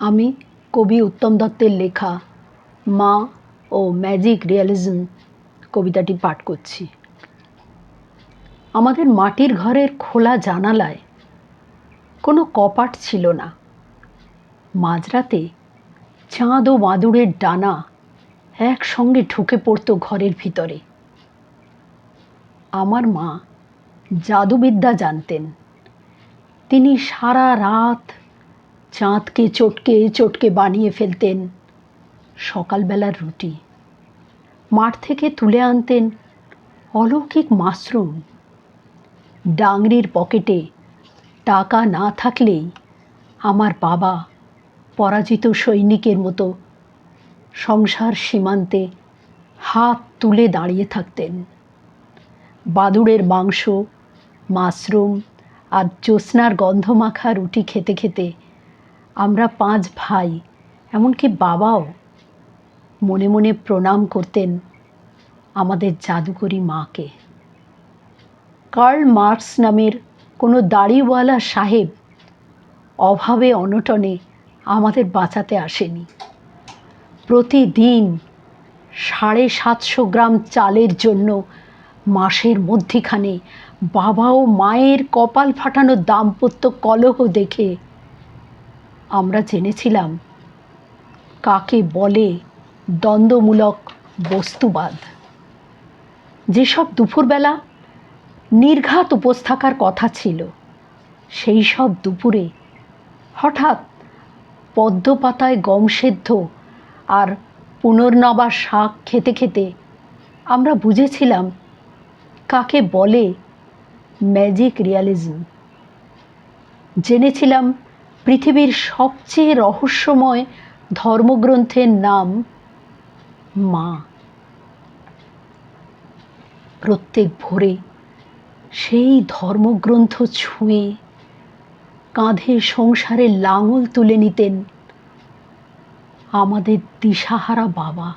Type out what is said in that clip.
আমি কবি উত্তম দত্তের লেখা মা ও ম্যাজিক রিয়ালিজম কবিতাটি পাঠ করছি। আমাদের মাটির ঘরের খোলা জানালায় কোনো কপাট ছিল না। মাঝরাতে চাঁদ ও বাদুড়ের ডানা একসঙ্গে ঢুকে পড়তো ঘরের ভিতরে। আমার মা জাদুবিদ্যা জানতেন। তিনি সারা রাত চাঁদকে চটকে চটকে বানিয়ে ফেলতেন সকালবেলার রুটি। মাঠ থেকে তুলে আনতেন অলৌকিক মাশরুম। ডাংরির পকেটে টাকা না থাকলেই আমার বাবা পরাজিত সৈনিকের মতো সংসার সীমান্তে হাত তুলে দাঁড়িয়ে থাকতেন। বাদুড়ের মাংস, মাশরুম আর জ্যোৎস্নার গন্ধমাখা রুটি খেতে খেতে আমরা পাঁচ ভাই, এমনকি বাবাও মনে মনে প্রণাম করতেন আমাদের জাদুকরি মাকে। কার্ল মার্কস নামের কোনো দাড়িওয়ালা সাহেব অভাবে অনটনে আমাদের বাঁচাতে আসেনি। প্রতিদিন সাড়ে সাতশো গ্রাম চালের জন্য মাসের মধ্যিখানে বাবা ও মায়ের কপাল ফাটানো দাম্পত্য কলহ দেখে আমরা জেনেছিলাম। কাকে বলে দ্বন্দ্বমূলক বস্তুবাদ? যেসব দুপুরবেলা নির্ঘাত উপোস থাকার কথা ছিল, সেই সব দুপুরে হঠাৎ পদ্মপাতায় গম সেদ্ধ আর পুনর্নবা শাক খেতে খেতে আমরা বুঝেছিলাম কাকে বলে ম্যাজিক রিয়ালিজম। জেনেছিলাম পৃথিবীর সবচেয়ে রহস্যময় ধর্মগ্রন্থের নাম মা। প্রত্যেক ভোরে সেই ধর্মগ্রন্থ ছুঁয়ে কাঁধে সংসারের লাঙল তুলে নিতেন আমাদের দিশাহারা বাবা।